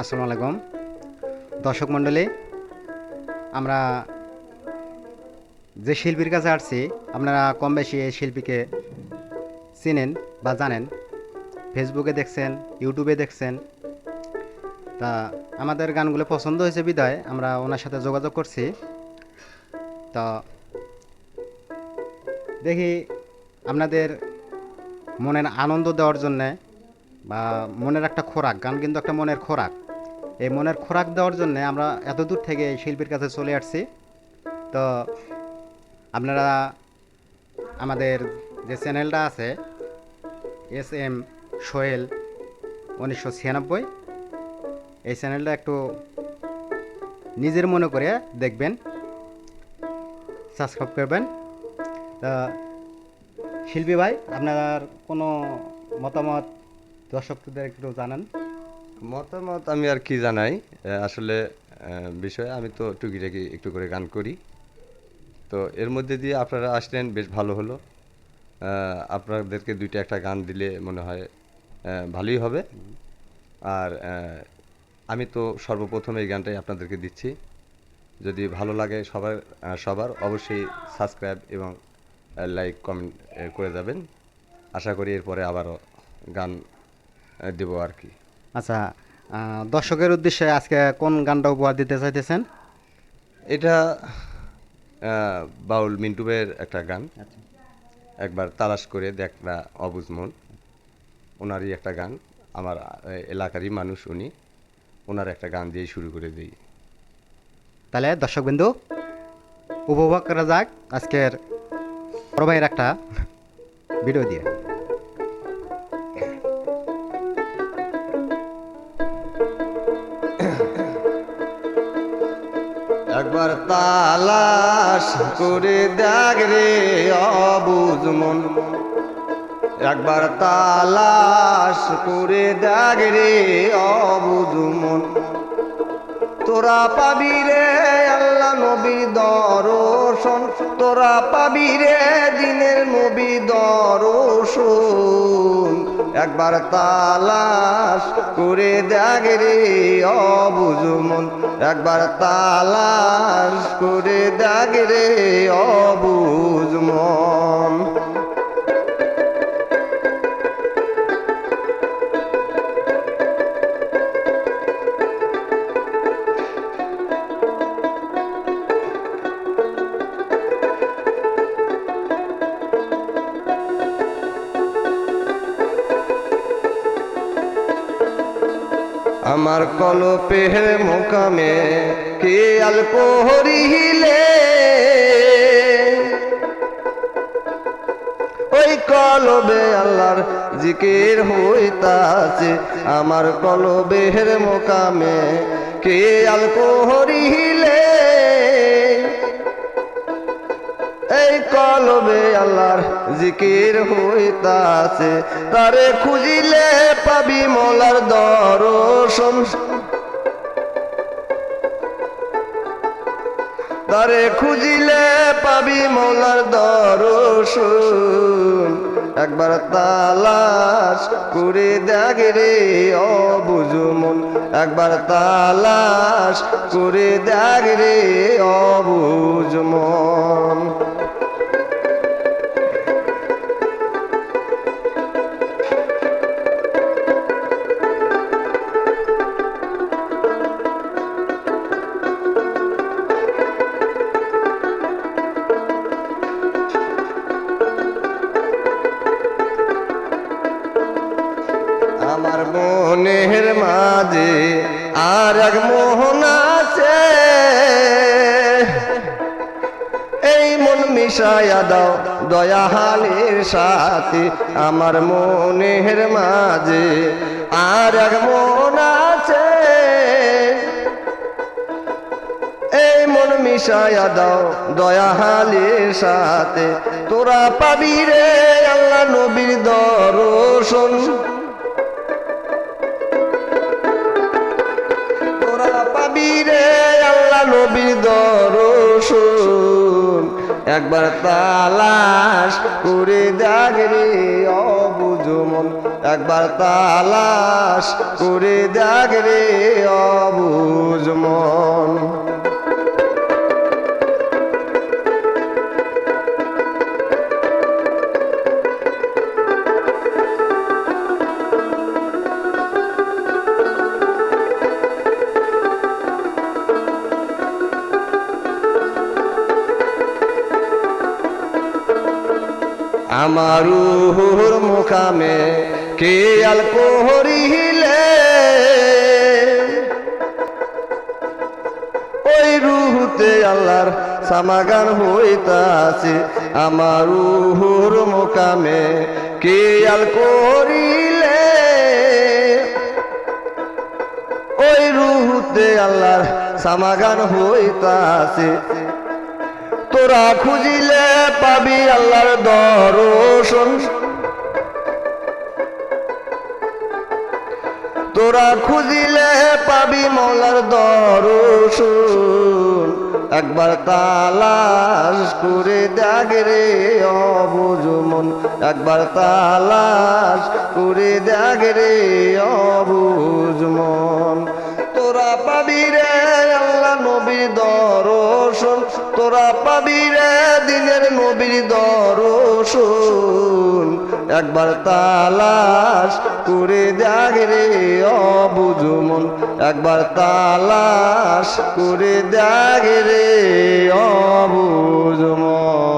আসসালামু আলাইকুম। দর্শক মণ্ডলী, আমরা যে শিল্পীর কাছে আসছি, আপনারা কম বেশি এই শিল্পীকে চিনেন বা জানেন। ফেসবুকে দেখছেন ইউটিউবে দেখছেন। তা আমাদের গানগুলো পছন্দ হয়েছে বিদায়, আমরা ওনার সাথে যোগাযোগ করছি। তা দেখি আপনাদের মনের আনন্দ দেওয়ার জন্যে বা মনের একটা খোরাক, গান কিন্তু একটা মনের খোরাক। এই মনের খোরাক দেওয়ার জন্য আমরা এত দূর থেকে এই শিল্পীর কাছে চলে আসছি। তো আপনারা আমাদের যে চ্যানেলটা আছে, এস এম সোহেল উনিশশো ছিয়ানব্বই, এই চ্যানেলটা একটু নিজের মনে করে দেখবেন, সাবস্ক্রাইব করবেন। তা শিল্পী ভাই, আপনার কোনো মতামত দর্শকদের একটু জানান। মতামত আমি আর কি জানাই? আসলে বিষয়ে আমি তো টুকিটাকি একটু করে গান করি। তো এর মধ্যে দিয়ে আপনারা আসলেন, বেশ ভালো হলো। আপনাদেরকে দুইটা একটা গান দিলে মনে হয় ভালোই হবে। আর আমি তো সর্বপ্রথম এই গানটাই আপনাদেরকে দিচ্ছি। যদি ভালো লাগে সবার সবার, অবশ্যই সাবস্ক্রাইব এবং লাইক, কমেন্ট করে যাবেন। আশা করি এরপরে আবারও গান দেবো আর কি। আচ্ছা দর্শকের উদ্দেশ্যে আজকে কোন গানটা উপহার দিতে চাইতেছেন? এটা বাউল মিন্টুবের একটা গান। আচ্ছা। একবার তালাশ করে দেখরা অবুজ মন। ওনারই একটা গান আমার এলাকারই মানুষ উনি। ওনার একটা গান দিয়ে শুরু করে দিই। তাহলে দর্শকবিন্দু উপভোগ করা যাক আজকের বড় ভাইয়ের একটা ভিডিও দিয়ে। একবার তালাশ করে দেখ রে অবুজ মন। একবার তালাশ করে দেখ রে অবুজ মন। তোরা পাবি রে আল্লাহ নবী দর্শন, তোরা পাবি রে দিনের নবী দর্শন। একবার তালাশ করে দেখ রে অবুজ মন। একবার তালাশ করে দেখ রে অবুজ আমার কলপের মোকামে, কে আল হরিহিলে ওই কলবে আল্লাহর জিকির হইতাছে, আমার কলবের মোকামে, কে আল কোহরিলে এই কলবে আল্লাহর জিকির হইতাছে। তারে খুঁজিলে পাবি মোলার দর্শন। তারে খুঁজিলে পাবি মোলার দর্শন। একবার তালাশ করে দেখ রে অবুঝ মন। একবার তালাশ করে দেখ রে অবুঝ আমার মনের মাঝে আর এক মোহন আছে। এই মন মিশায়া দাও দয়াহালের সাথে আমার মনের মাঝে আর এক মন আছে। এই মন মিশায়া দাও দয়াহালের সাথে তোরা পাবি রে আল্লাহ নবীর দর্শন। তোরা পাবি রে আল্লাহ নবীর দরসুন একবার তালাশ করে দেখ রে অবুজমন একবার তালাশ করে দেখ রে অবুজ মন আমার মুখামে কে আল কোহরিলে? ওই রুহুতে আল্লাহর সামাগান হইতাছে। আমার রুহুর মুখামে কে আল করিলে ওই রুহুতে আল্লাহর সামাগান হইতাছে। তোরা খুঁজিলে পাবি আল্লাহর দর্শন। তোরা খুঁজিলে পাবি মৌলার দর্শন। একবার তালাশ করে দেখ রে অবুজ মন। একবার তালাশ করে দেখ রে অবুজ মন। তোরা পাবি রে আল্লাহ নবীর দর্শন। তোরা পাবি রে দিনের নবীর দর্শন। একবার তালাশ করে দেখ রে অবুজ মন। একবার তালাশ করে দেখ রে অবুজ মন।